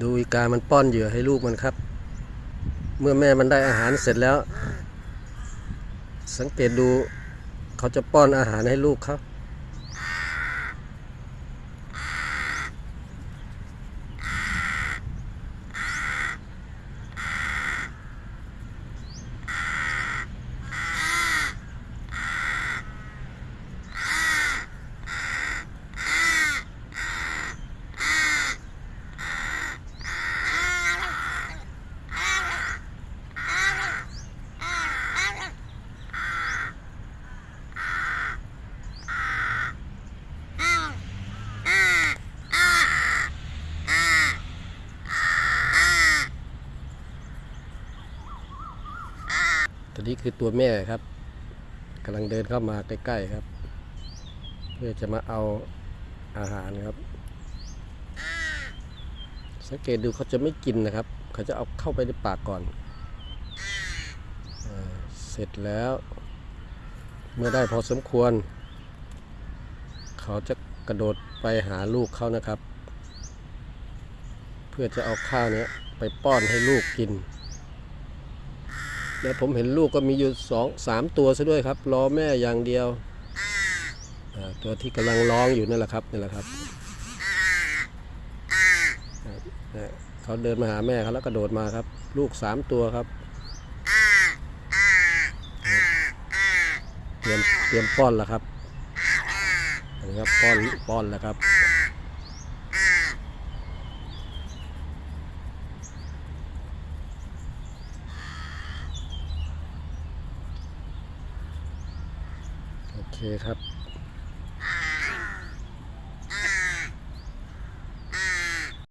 ดูอีกามันป้อนเหยื่อให้ลูกมันครับ เมื่อแม่มันได้อาหารเสร็จแล้ว สังเกตดูเขาจะป้อนอาหารให้ลูกเขา ตัวนี้คือตัวแม่ครับกำลังเดินเข้ามาใกล้ๆครับ เพื่อจะมาเอาอาหารครับ สังเกตดูเขาจะไม่กินนะครับ เขาจะเอาเข้าไปในปากก่อนอเสร็จแล้ว เมื่อได้พอสมควร เขาจะกระโดดไปหาลูกเขานะครับ เพื่อจะเอาข้าวนี้ไปป้อนให้ลูกกิน และผมเห็นลูกก็มีอยู่สองสามตัวซะด้วยครับ รอแม่อย่างเดียว ตัวที่กำลังร้องอยู่นั่นแหละครับนี่แหละครับเขาเดินมาหาแม่เขาแล้วกระโดดมาครับ ลูกสามตัวครับเตรียมเตรียมป้อนแล้วครับนนี้ครับป้อนป้อนแล้วครับ เคครับ